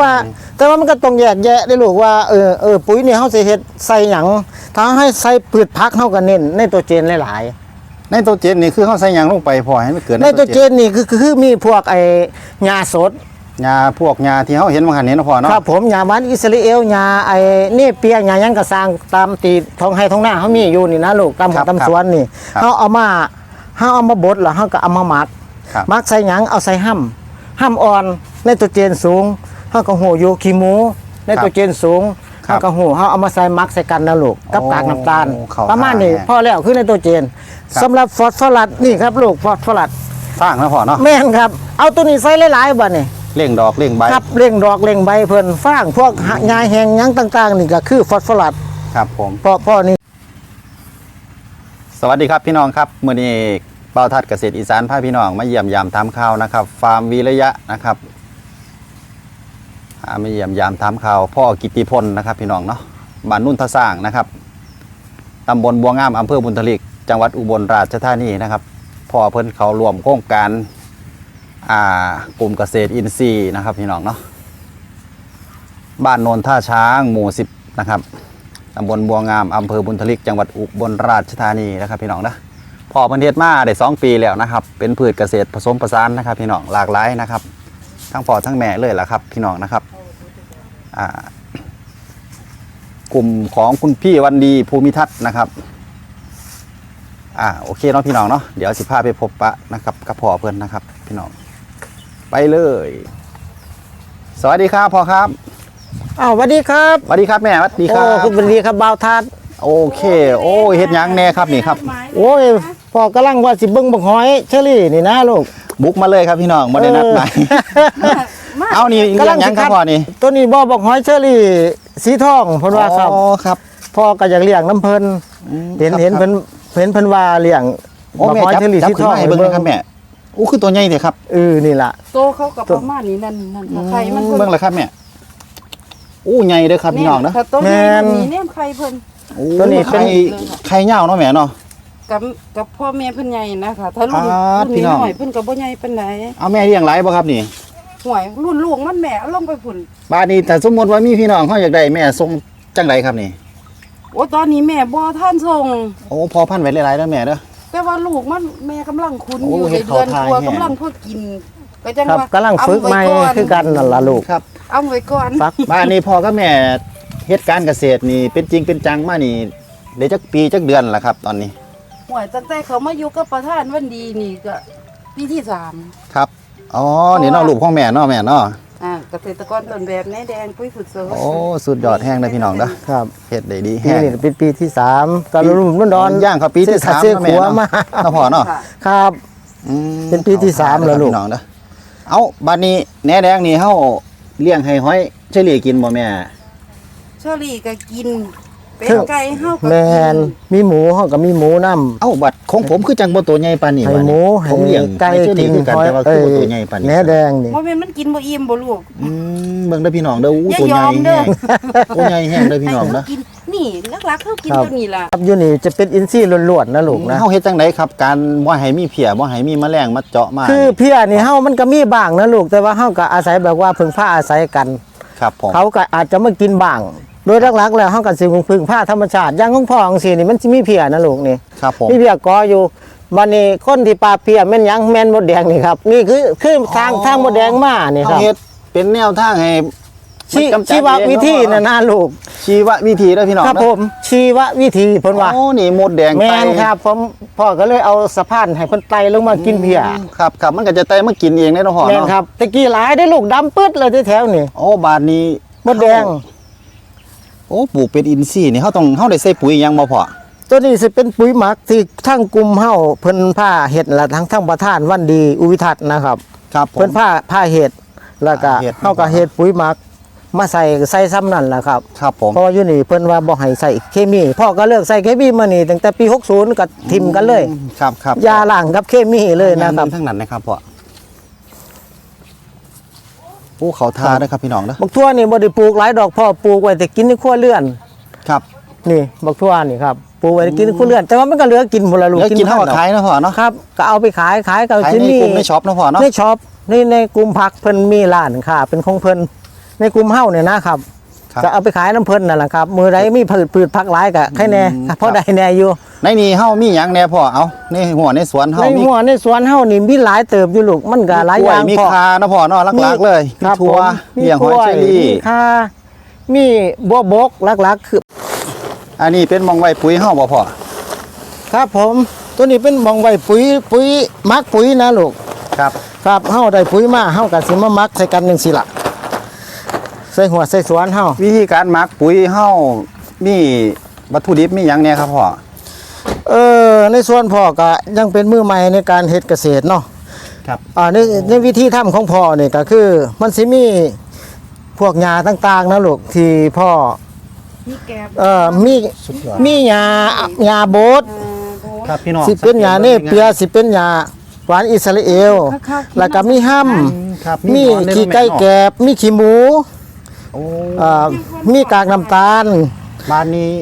ว่าแต่ว่ามันก็ต้องแยกแยะได้ลูกว่าเออเออปุ๋ยนี่เฮาสิเฮ็ดใส่หยังถ้าให้ใส่พืชผักเฮาก็เน้นในตัวเจนหลายไนโตรเจนนี่คือเขาใส่หยางลงไปพอให้มันเกิดๆในตัวเจนนี่คือคือคือมีพวกไอ้หญ้าสดหญ้าพวกหญ้าที่เขาเห็นมาหันนี้นาะพ่อเนาะครับผมหญ้าหวานอิสราเอลหญ้าไอ้เนเปียหญ้าหยังก็สร้างตามตีท้องไร่ท้องนาเฮามีอยู่นี่นะลูกตามหัวตามสวนนี่เฮาเอามาเฮาเอามาบดแล้วเฮาก็เอามาหมักครับมักใส่หยังเอาใส่ห้ำห้ำอ่อนในตัวเจนสูง เฮาก็หูอยู่ขี้หมูในตัวเจนสูงครัเฮาบก็หูเฮาเอามาใส่มักใส่กันนะลูกกับโอ้กากน้ำตาลเข้าประมาณนี้ท่าแน่พอแล้วคือในตัวเจนครับสำหรับฟอสฟอรัสนี่ครับลูกฟอสฟอรัสสร้างนะพ่อเนาะแม่นครับ เอาตัวนี้ใส่หลายๆบัดนี่เร่งดอกเร่งใบครับเร่งดอกเร่งใบเพิ่นฟางพวกหญ้าแห้งหยังต่าง ๆ นี่ก็คือฟอสฟอรัสครับผมเพราะเพราะนี่สวัสดีครับพี่น้องครับมื้อนี้เป้าทัดเกษตรอีสานพาพี่น้องมาเยี่ยมยามทำข่าวนะครับ ฟาร์มวีระยะนะครับอ่า มาเยี่ยมยามทำข่าวพ่อกิติพลนะครับพี่น้องเนาะบ้านนุ่นทะสร้างนะครับตำบลบัวงามอำเภอบุญทลิก จังหวัดอุบลราชธานีนะครับพ่อเพิ่นเขารวมโครงการอ่ากลุ่มเกษตรอินทรีย์นะครับพี่น้องเนาะบ้านโนนท่าช้างหมู่สิบนะครับตำบลบัวงามอำเภอบุญทลิก จังหวัดอุบลราชธานีนะครับพี่น้องนะพ่อเพันเทศมาได้สองปีแล้วนะครับ เป็นพืชเกษตรผสมผสานนะครับพี่น้องหลากหลายนะครับ ทั้งพ่อทั้งแม่เลยแหละครับพี่น้องนะครับ กลุ่มของคุณพี่วันดีภูมิทัศน์นะครับ อ่าโอเคเนาะพี่น้องเนาะเดี๋ยวสิพาไปพบปะนะครับกับพ่อเพื่อนนะครับ พี่น้องไปเลย สวัสดีครับพ่อครับอ้าวสวัสดีครับสวัสดีครับแม่สวัสดีคโอ้รับคุณสวัสดีครับบ่าวทัดโอเค โอ้ยเฮ็ดหยังแน่ครับนี่ครับ โอ้ยพ่อกำลังว่าสิเบิ่งบักหอยเชอรี่นี่นะลูก บุกมาเลยครับพี่น้องมาได้นัดหมาย เอานี่เรื่องหยังครับพ่อนี่ตัวนี้บ่บอกหอยเชอรี่สีทองเพิ่นว่าครับอ๋อครับพ่อก็อยากเลี้ยงน้ำเพิ่นเห็นครับเห็นครับเพิ่นเห็นเพิ่นว่าเลี้ยงโอ้บอกแม่หอยจับเชอรี่จับสีขึ้ทนองมาให้เบิ่งหนะครับแม่โอ้คือตัวใหญ่เถอะครับเออนี่ล่ะ โตเขากับประมาณนี้นั่นนั่นค่ะไข่มันเบิ่งเลยครับแม่โอ้ใหญ่เด้อครับพี่น้องนะถ้าต้นนี้มันมีเนี่ยไข่เพิ่นโอ้ตัวนี้เป็น ไข่ไข่เหย้าเนาะแม่เนาะ กับกับพ่อแม่เพิ่นใหญ่นะคะถ้ารุ่นอ่ารุ่นพี่นี้น้อง หน่อยเพิ่นก็บ่ใหญ่ปานใดเอาแม่เลี้ยงหลายบ่ครับนี่ ห่วยรุ่นลูกมันแม่เอาลงไปพุ่นบ้านนี้แต่สมมติว่ามีพี่น้องเขาอยากได้แม่ส่งจังไดครับนี่ โอ้ตอนนี้แม่บ่ท่านส่งโอ้พอพันไว้หลายๆแล้วแม่เด้อ แต่ว่าลูกมันแม่กำลังคุ้นโอ้อยู่เฮ็ในดเดือนเข้าทางตัวแฮะกำลังพอกินก็จังครับว่ากำลังฝึกใหม่เอาไว้คือกันนั่นล่ะลูก ครับ เอาไว้ก่อนฟักบ้านนี้พ่อกับแม่เฮ็ดการเกษตรนี่เป็นจริงเป็นจังมานี่ได้จักปีจักเดือนละครับ ตอนนี้ห่วยตั้งแต่เขามาอยู่กับประธานวันดีนี่ก็ปีที่สามครับ อ๋อนี่เนาะลูกของแม่เนาะแม่เนาะอ่าเกษตรกรต้นแบบแน่แดงปุ้ยฝึกเสริมโอ้สุดยอดแห้งเลยพี่น้องเด้อครับเฮ็ดได้ดีปีแห้ง นี้เป็นปีที่สามตอนรุ่นรุ่นดอนย่างเข้าปีที่สามเสื้อแล้วแม่ขัวเนาะ มาเนาะพ่อเนาะค่ะครับ อืมเป็นปีที่สามแล้วลูก พี่น้องเด้อเอาบัดนี้แหนแดงนี่เฮาเลี้ยงให้ห้อยเฉลี่ยกินบ่แม่ เชอรี่ก็กิน เป็ดไก่เฮาก็แมกินนมีหมูเฮาก็มีหมูนำเอ้าบัดของผมคือจังบ่ตัวใหญ่ปานนี้ให้บัดหนี้มูผมเลี้ยงไก่ให้เฉลี่กิยนคือกันหอยแต่ว่าเอ้คือยบ่ตัวใหญ่ปานนี้แหนแดงนี่ว่าแม่นมันกินบ่อิ่มบ่ลูก อืมเบิ่งเด้อพี่น้องเด้ออู้อย่าตัวใหญ่ยอมเด้แห้อ งตัวใหญ่แห้งเด้อพี่น้องให้เด้อเขากินนี่ลักๆเขากินครับ ตัวนี้ล่ะครับอยู่นี่จะเป็นอินทรีย์ล้วนๆนะลูกนะ เฮาเฮ็ดจังไดครับ การบ่ให้มีเพียบ่ให้มีแมลงมาเจาะมาคือเพียนี่เฮามันก็มีบ้างนะลูกแต่ว่าเฮาก็อาศัยแบบว่าพึ่งผ้าอาศัยกัน ครับผม เขาก็อาจจะมากินบ้าง โดยหลักๆแล้วเฮาก็สิพึ่งผ้าธรรมชาติอย่างของพ่อจังซี่นี่มันสิมีเพียนะลูกนี่ครับผมมีเพียกออยู่วันนี้คนที่ปลาเพียแม่นหยังแม่นมดแดงนี่ครับนี่คือคือทางทางมดแดงมานี่คเฮารับเฮ็ดเป็นแนวทางให้ชีมันกำจัดชีววิธีเองนะเนาะนะลูกชีววิธีเด้อพี่น้องครับเด้อผมชีววิธีเพิ่นว่า โอ้นี่มดแดงแม่ไตนครับผมพ่อก็เลยเอาสะพานให้เพิ่นไต่ลงมากินเพียครับครับมันก็จะไตมากินเองได้เนาะพ่อแม่นเนาะครับตะกี้หลายได้ลูกดำปึ๊ดเลยที่แถวนี่โอ้บาดนี้มดแดง โอ้ปลูกเป็นอินทรีย์นี่เฮาต้องเฮาได้ใส่ปุ๋ยหยังบ่พ่อตัวนี้สิเป็นปุ๋ยหมักที่ทั้งกลุ่มเฮาเพิ่นผ้าเห็ดและทั้งทั้งประธานวันดีอุวิทัศน์นะครับ ครับผม เพิ่นผ้าผ้าเห็ดแล้วก็ผ้าเห็ด เฮาก็เห็ดปุ๋ยหมัก มาใส่ใส่ซ้ำนั่นแหละครับ ครับผม เพราะว่าอยู่นี่เพิ่นว่าบ่ให้ใส่เคมีพ่อก็เลิกใส่เคมีมานี่ตั้งแต่ปี 60ก็ทิมกันเลย ครับครับยาล้างกับเคมีเลยนะครับทั้งนั้นนะครับพ่อ โอ้เขาทาเด้อครับพี่น้องเด้อบักทั่วนี่บ่ได้ปลูกหลายดอกพ่อปลูกไว้แต่กินในครัวเรือนครับ นี่บักทั่วนี่ครับปลูกไว้กินในครัวเรือนแต่ว่ามันก็เหลือกินหมดละลูกแล้วกินเฮาก็พัขายเนาะพ่อเนาะครับก็เอาไปขายขายก็ขายที่ในนี่กลุ่มในช็อปเนาะพ่อเนาะในช็อปนี่ในกลุ่มผักเพิ่นมีร้านค่ะ เป็นของเพิ่นในกลุ่มเฮ้าเนี่ยนะครับครับจะเอาไปขายน้ำเพิ่นนั่นแหละครับมือใดมีผืดผืดพักหลายกะใครแน่อืมเพราะครับใดแน่อยู่ ในนี้เฮามีหยังแหน่พ่อเอาในหัวในสวนในเฮามีหัวในสวนเฮ้านี่มีหลายเติบอยู่ลูกมันก็หลายกอล้วยย่างมีพอ คาเนาะพ่อเนาะหลักๆเลยมีครับถั่วผมมีอย่างหอยเชอรี่ มีข่ามีบัวบกหลักๆ คือ อันนี้เป็นหมองไว้ปุ๋ยเฮาบ่พ่อครับผม ตัวนี้เป็นหมองไว้ปุ๋ยปุ๋ยหมักปุ๋ยนะลูกครับ ครับเฮาได้ปุ๋ยมาเฮาก็สิมาหมักใส่กันจังซี่ล่ะใส่หัวใส่สวนเฮาวิธีการหมักปุ๋ยเฮามีวัตถุดิบมีหยังแหน่ครับพ่อ เออในส่วนพ่อก็ยังเป็นมือใหม่ในการเฮ็ดเกษตรเนาะครับอ่าในในวิธีทำของพ่อนี่ก็คือ มันสิมีพวกหญ้าต่างๆนะลูกที่พ่อมีแกบเอ่อมีสุดยอดมีหญ้าหญ้าโบดอ่าโบครับพี่น้องสิเป็นหญ้าเนเปียสิเป็นหญ้าหวานอิสราเอลข้าวๆแล้วก็มีห้ํครับมีหนอนในขี้ไก่แม่เนาะแกบมีขี้หมูโอ้อ่ามีกากน้ำตาล บ้านนี้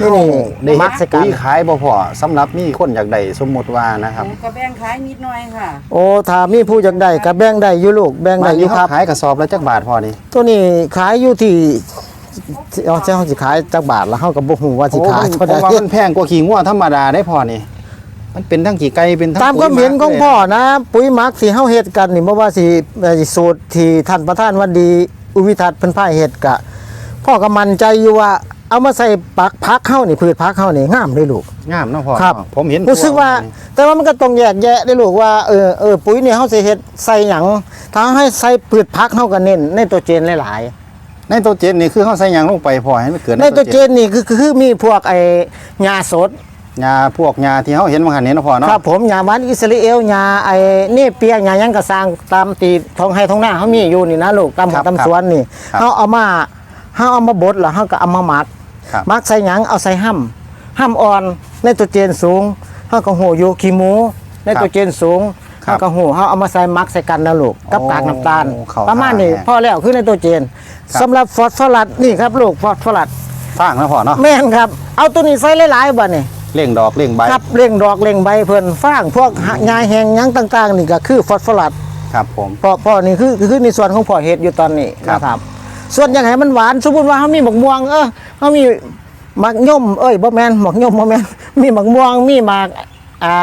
นี่นี่ได้มัมักกใส่กันปุ๋ยขายบ่พ่อสำหรับมีคนอยากได้สมมุติว่านะครับกระแบงขายนิดหน่อยค่ะโอ้ถ้ามีผู้อยากได้ก็แบ่งได้อยู่ลูกแบ่งบ้าได้นอนี้ยู่คเขารับ ขายกระสอบละจักบาทพ่อนี่ตัวนี้ขายอยู่ที่เอาเจ้าสิขายจักบาทแล้วเฮาก็บ่ฮู้ว่าสิโอ้ขายมันเท่าผมว่าใดมันแพงกว่าขี้งัวธรรมดาได้พ่อนี่ มันเป็นทั้งขี้ไก่เป็นทั้งตามความเห็นของปุ๋ยหกพ่อนะ ปุ๋ยหมักที่เฮาเฮ็ดกันนี่บ่ว่าสิเอ่อสูตรที่ท่านประธานวันดี อุวิทัศน์เพิ่นพาเฮ็ดกะพ่อก็มั่นใจอยู่ว่า เอามาใส่ปักพักเฮานี่พืชพักเฮานี่งามเลยลูก งามเนาะพ่อครับ ผมเห็นรู้สึกว่า แต่ว่ามันก็ต้องแยกแยะได้ลูกว่าเออเออปุ๋ยนี่เฮาสิเฮ็ดใส่หยังถ้าให้ใส่พืชพักเฮาก็เน้นในตัวเจนหลายๆในตัวเจนนี่คือเขาใส่หยังลงไปพ่อให้มันเกิดในตัวเจนนี่คือคือคือมีพวกไอ้ยาสดยาพวกยาที่เขาเห็นมาหันนี้เนาะพ่อเนาะครับผมยาหวานอิสราเอลยาไอ้เนเปียยาหยังกระสร้างตามตีท้องให้ท้องหน้าเขามีอยู่นี่นะลูกตามหัวตามสวนนี่เขาเอามาเขาเอามาบดแล้วเขาก็เอามาหมัก ครับหมักใส่หยังเอาใส่ห้ำห้ำอ่อนในตัวเจนสูงเขาก็หูอยู่ขี้หมูในตัวเจนสูงเขาก็หูเขาเอามาใส่หมักใส่กันนะลูกกับกากน้ำตาลประมาณนี้พอแล้วคือในตัวเจนสำหรับฟอสฟอรัสนี่ครับลูกฟอสฟอรัสสร้างนะพ่อเนาะแม่นครับ เอาตัวนี้ใส่หลายๆบ่นี่ เล่งดอกเล่งใบครับเร่งดอกเร่งใบเพิ่นฟางพวกหญ้าแห้งหยังต่าง ๆ นี่ก็คือฟอสฟอรัสครับผม พ่อพ่อนี่คือคือในส่วนของพ่อเฮ็ดอยู่ตอนนี้ครับ นะครับ ส่วนอย่างไรมันหวานสมมุติว่าเฮามีหมกม่วงเออ เฮามีหมักย่อมเอ้ยบ่แม่นหมกย่อมบ่แม่นมีหมักม่วงมีหมากอ่า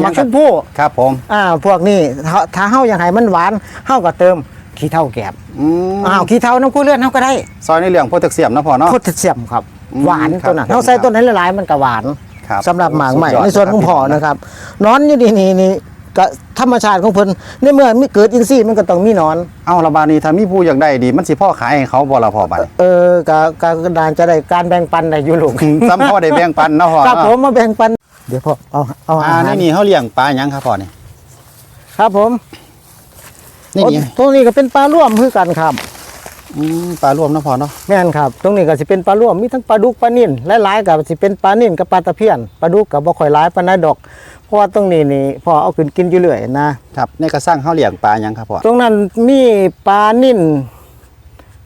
หมักชมพู่ครับผมอ่าพวกนี้ถ้าถ้าเฮาอยากให้มันหวานเฮาก็เติมขี้เถ้าแกบอืมอ้าวขี้เถ้าน้ำกุ้ยเลือดเฮาก็ได้ ซอยในเรื่องโพแทสเซียมนะพ่อเนาะโพแทสเซียมครับอืมหวานครับตัวนั้นผมเฮาใส่ตัวนั้นหลายๆมันก็หวานครับสำหรับหมากใหม่สุดยอดในส่วนของพ่อนะครับนอนอยู่ดีนี่นี่ ก็ธรรมชาติของเพิ่นในเมื่อมีเกิดอินทรีย์มันก็ต้องมีหนอน เอาละบาดนี้ถ้ามีผู้อยากได้ดี มันสิพ่อขายให้เขาบ่ละพ่อบัดเออก็ก็ก็ดานจะได้การแบ่งปันได้อยู่ลูกซ้ำพ่อได้แบ่งปันเนาะพ่อครับเนาะผมมาแบ่งปัน เดี๋ยวพ่อเอาเอาอาอ่าหารนี่นี่เขาเลี้ยงปลาหยังครับพ่อนี่ครับผมนี่นี่ตรงนี้ก็เป็นปลาร่วมคือกันครับ อืมปลารวมนะพ่อเนาะแม่นครับ ตรงนี้ก็สิเป็นปลาร่วมมีทั้งปลาดุกปลานิ่นหลายๆก็สิเป็นปลานิ่นกับปลาตะเพียนปลาดุกก็บ่ค่อยหลายปานใดดอก เพราะว่าตรงนี้นี่พ่อเอาขึ้นกินอยู่เรื่อยนะครับในกระสร้างเขาเลี้ยงปลาหยังครับพ่อตรงนั้นมีปลานิ่น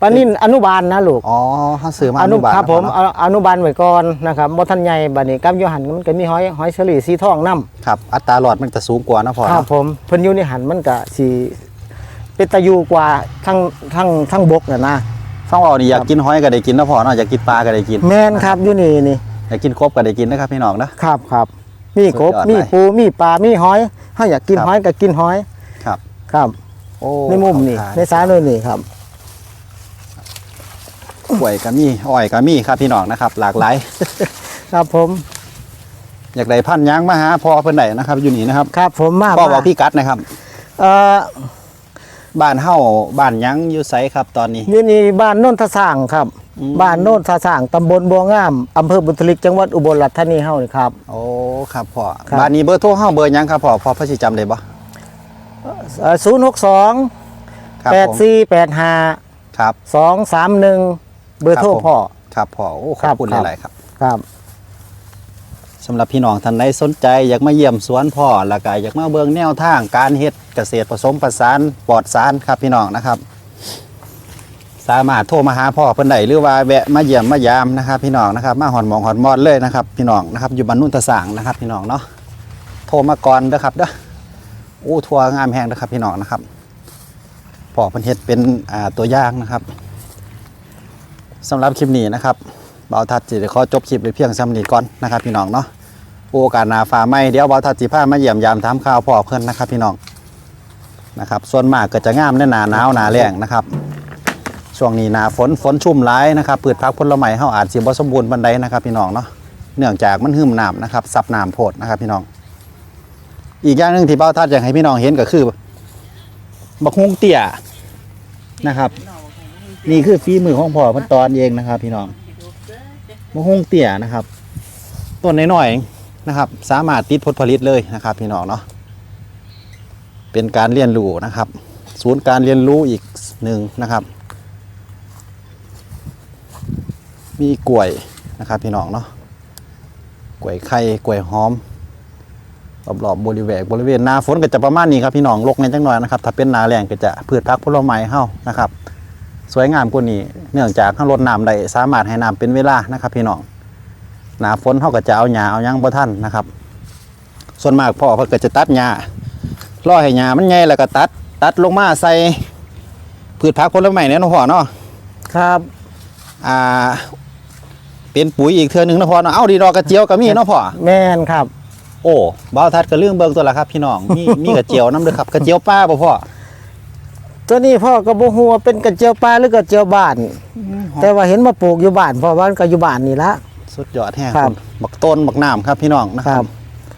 ปลานิ่นอนุบาลนะลูก อ๋อเขาซื้อมาอนุบาลครับผมนะพ่อเอาอนุบาลไว้ก่อนนะครับบ่ทันใหญ่บัดนี้กับอยู่หันมันก็มีหอยหอยเฉลี่สีทองนํครับอัตราหลอดมันจะสูงกว่านะพ่อครับเนาะผมเพิ่นอยู่ในหันมันก็สิ เป็นตะยูกว่าทั้งทั้งทั้งบกน่ะนะฟังว่านี่อยากกินหอยก็ได้กินนะพ่อเนาะอยากกินปลาก็ได้กินแม่นครับอยู่นี่นี่อยากกินกบก็ได้กินนะครับพี่น้องนะครับครับมีกบสุดยอดมีเลยปูมีปลามีหอยเฮาอยากกินครับหอยก็กินหอยครับ ครับโอ้ในมุมนี่ขอบคุณในซ้ายเลยนี่ครับกล้วยก็มีอ้อยก็มีครับพี่น้องนะครับ หลากหลายครับผม อยากได้พันธุ์หยางมาหาพ่อเพิ่นได้นะครับ อยู่นี่นะครับ ครับ ผมมาพ่อมาบอกพี่กัดนะครับ เอ่อ บ้านเฮาบ้านหยังอยู่ไสครับตอนนี้ นี่นี่บ้านโน่นทะสร้างครับ อืม บ้านโน่นทะสร้างตำบลบัวงามอำเภอบุตรลิกจังหวัดอุบลราชธานีเฮานี่ครับ โอ้ครับพ่อครับ บ้านนี้เบอร์โทรเฮาเบอร์หยังครับพ่อพ่อพอสิจำได้บ่ศูนย์หกสองครับแปดผมสี่แปดห้าครับสองสามหนึ่งเบอร์โทรครับผมพ่อ ครับพ่อโอ้ขครัอบบคุณครับหลายๆครับ ครับ สำหรับพี่น้องท่านใดสนใจ อยากมาเยี่ยมสวนพ่อแล้วก็อยากมาเบิ่งแนวทางการเฮ็ดเกษตรผสมผสานปลอดสารครับพี่น้องนะครับ สามารถโทรมาหาพ่อเพิ่นได้หรือว่าแวะมาเยี่ยมมายามนะครับ พี่น้องนะครับ มาหอนหมองหอนมอดเลยนะครับ พี่น้องนะครับอยู่บ้านนุ่นตะสางนะครับ พี่น้องเนาะโทรมาก่อนเด้อครับเด้อโอ้ทัวงามแหงเด้อครับ พี่น้องนะครับพ่อเพิ่นเฮ็ดเป็นตัวอย่างนะครับสำหรับคลิปนี้นะครับ บ่าวทัดสิได้ขอจบคลิปไว้เพียงซ้ำนี้ก่อนนะครับพี่น้องเนาะโอกาสนาฟ้าใหม่เดี๋ยวบ่าวทัดสิพามาเยี่ยมยามถามข่าวพ่อเพิ่อนนะครับพี่น้องนะครับส่วนมากก็จะงามในหนาหนาวหนาแล้งนะครับช่วงนี้หนาฝนฝนชุ่มหลายนะครับพืชผักผลไม้เฮาอาจสิบ่สมบูรณ์ปานใดนะครับพี่น้องเนาะเนื่องจากมันหึมน้ำนะครับซับน้ำโพดนะครับพี่น้อง อีกอย่างหนึ่งที่เบ้าทัดอยากให้พี่น้องเห็นก็คือบักฮุงเตี้ยนะครับ นี่คือฝีมือของพ่อพันตอนเองนะครับ พี่น้อง บักฮุงเตี้ยนะครับต้นน้อยๆนะครับ สามารถติดผลผลิตเลยนะครับ พี่น้องเนาะเป็นการเรียนรู้นะครับ ศูนย์การเรียนรู้อีกหนึ่งนะครับ มีกล้วยนะครับ พี่น้องเนาะกล้วยไข่กล้วยหอมรอบๆบริเวณบริเวณหนาฝนก็จะประมาณนี้ครับพี่น้องลกในจังหน่อยนะครับ ถ้าเป็นนาแรงก็จะพืชพักผลไม้เฮานะครับ สวยงามกว่านี้ เนื่องจากข้างรดน้ำได้สามารถให้น้ำเป็นเวลานะครับพี่น้องหนาฝนเฮาก็จะเอาหญ้าเอาหยังบ่ทันนะครับ ส่วนมากพ่อเพิ่นก็จะตัดหญ้ารอให้หญ้ามันใหญ่แล้วก็ตัด ตัดลงมาใส่พืชผักผลไม้เนี่ยเนาะพ่อเนาะครับอ่าเป็นปุ๋ยอีกเทื่อหนึงเนาะพ่อเนาะเอาดีดอกกระเจียวก็มีเนาะพ่อแม่นครับ โอ้บ่าวทัดก็เรื่องเบิ่งตัวละครับ พี่น้องมีมีกระเจียวน้ำเด้อครับกระเจียวป้าบ่พ่อ ตัวนี้พ่อก็บ่ฮู้ว่าเป็นกระเจียวปลาหรือกระเจียวบ้าน แต่ว่าเห็นมาปลูกอยู่บ้านเพราะว่ามันก็อยู่บ้านนี่ละ สุดยอดแท้ครับ บักต้นบักน้ำครับพี่น้องนะคครัรับบ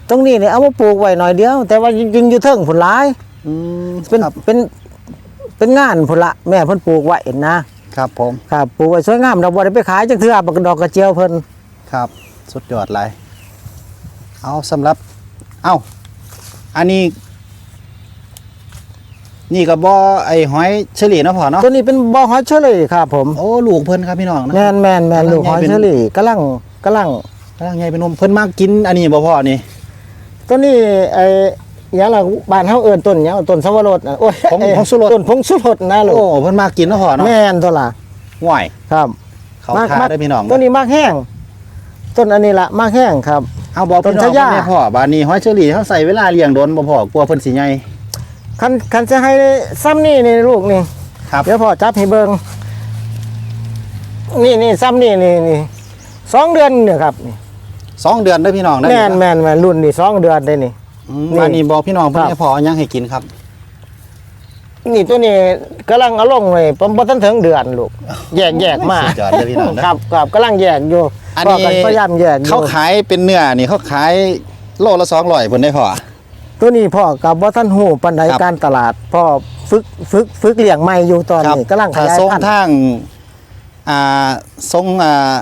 ตรงนี้เนี่ยเอามาปลูกไว้หน่อยเดียว แต่ว่าจริงๆอยู่เทิงผลหลาย อืมเป็นครับเป็นเป็นงานผลละแม่เพิ่นปลูกไว้นะครับผมครับปลูกไว้สวยงามดอกบัวได้ไปขายจักเทื่อบักดอกกระเจียวเพิ่นครับ สุดยอดหลายเอาสำหรับ เอ้า อันนี้ นี่ก็บ่ไอ้หอยเฉลี่ยเนาะพ่อเนาะตัวนี้เป็นบ่อหอยเชอรี่ครับผมโอ้ลูกเพิ่นครับพี่น้องนะ แม่นแม่นแม่นกำลังลูกหอยใหญ่เป็น เชอรี่กำลังกำลังกำลังใหญ่เป็นนมเพิ่นมากกินอันนี้บ่พ่อนี่ ตัวนี้ไอ้หยังล่ะบ้านเฮาเอิ้นต้นหยังต้นสวรสน่ะโอ้ยผงเอ้ยผงสุรส ต้นผงสุรสนะลูกโอ้เพิ่นมากกินเนาะพ่อเนาะแม่นตัวล่ะห่วยครับเขาทาได้อพี่น้องตัวนี้มากแห้ง ต้นอันนี้ละมากแห้งครับ เอาบอกต้พี่นน้องชะย่าเพิ่นได้พ่อบานนี้หอยเชอรี่เขาใส่เวลาเลี้ยงโดนบ่พ่อกลัวเพิ่นสิใหญ่ คันคันจะให้ซ้ำนี่นี่ลูกนี่ครับ เดี๋ยวพ่อจับให้เบิงนี่นี่ซ้ำนี่นี่นี่สองเดือนเนี่ยครับนี่สองเดือนเด้อพี่น้องได้แม่นแม่นแม่นรุ่นนี่สองเดือนได้นี่อืมนี่อันนี้บอกพี่น้องเพิ่นครับ ให้พ่อเอาหยังให้กินครับ นี่ตัวนี้กำลังเอาลงไว้ผมบ่ทันถึงเดือนลูก แยกแยกมาสุดยอดเลยพี่น้องนะครับครับกำลังแยกอยู่อันพ่นี้ก็พยายามแยกอยู่เขาขายเป็นเนื้อนี่เขาขายโลละ200เพิ่นได้พ่อ ตัวนี้พ่อกับบ่ทันหูปานใดครับ การตลาดพ่อฝึกฝึกฝึกเลี้ยงใหม่อยู่ตอนนี้กำลังขถ้ายายส่งพันธุ์ทางอ่าส่งอ่า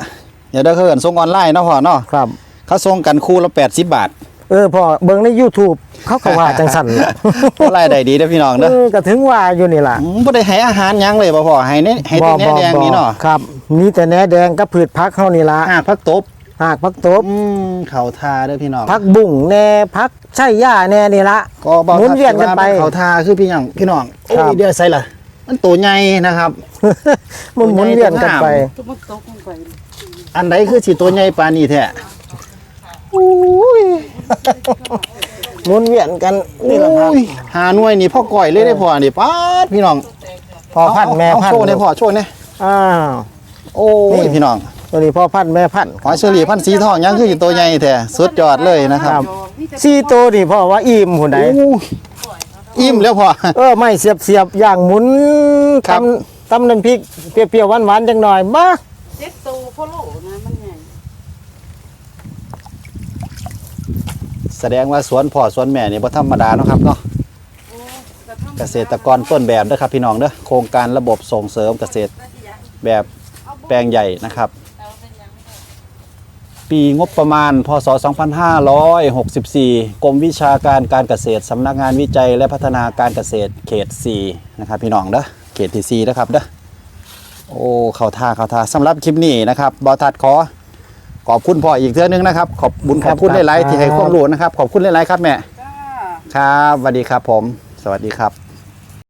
เดี๋ยวเด้อเขาเอิ้นส่งออนไลน์เนาะพ่อเนาะครับ เขาส่งกันคู่ละ80 บาทเออพอเบิ่งใน YouTube เขาก็ว่าจังสั่นล่ะก็รายได้ดีเด้อพี่น้องเอเด้ออก็ถึงว่าอยู่นี่ล่ะอืมบ่ได้ให้อาหารหยังเลยบ่พ่อให้เน้ให้แต่แหนแดงนี่เนาะครับมีแต่แหนแดงกับพืชผักเฮานี่ล่ะอ่าผักตบ หากผักตบอืมเขาทาเด้อพี่น้องผักบุ้งแหน่ผักไช่หญ้าแหน่นี่ล่ะก็บอกหมุนเวียนกันไปเขาทาคือพี่น้องพี่น้องโอ้ครับ ยเดี๋ยวใส่ล่ะมันตัวใหญ่นะครับ มันหมุนเวียนกันไปก็มันตกลงไปอันใดคือสิตัวใหญ่ปานนี้แท้หมุนเวียนกันนี่ล่ะครับ โอ้ยหาหน่วยนี่พ่อก่อยเลยได้พ่อนี่ป๊าดพี่น้องพ่อพันธุ์แม่เอาพันโชธุ์ว์ในพ่อโชว์ในอ้าว โอ้ยนี่ พี่น้อง ตัวนี้พ่อพันธุ์แม่พันธุ์หอยเชอรี่พันธุ์สีทองยังคือสิตัวใหญ่แท้สุดยอดเลยนะคครัรับบสี่ตัวนี่พ่อว่าอิ่มหุ่นใดโอ้ยอิ่มแล้วพ่อเออไม่เสียบเสียบอย่างหมุนครัตบำตำน้ำพริกเปรี้ยวๆหวานๆจังหน่อยมาเจ็ดตัวพ่อโลนะมันใหญ่แสดงว่าสวนพ่อสวนแม่นี่บ่ธรรมดาเนาะครับเนาะ โอ้กระทั่งเกษตรกรต้นแบบเด้อครับพี่น้องเด้อโครงการระบบส่งเสริมเกษตรแบบแปลงใหญ่นะครับ ปีงบประมาณ พศ 2564 กรมวิชาการการเกษตรสำนักงานวิจัยและพัฒนาการเกษตรเขต 4 นะครับ พี่น้องเด้อเขตที่4นะครับเด้อโอ้เข้าท่าเข้าท่าสำหรับคลิปนี้นะครับบอทัดขอขอบคุณพ่ออีกเทื่อนึงนะครับ ขอบบุญขอบคุณหลายๆที่ให้ความรู้นะครับ ขอบคุณหลายๆครับแม่ ครับสวัสดีครับผม สวัสดีครับ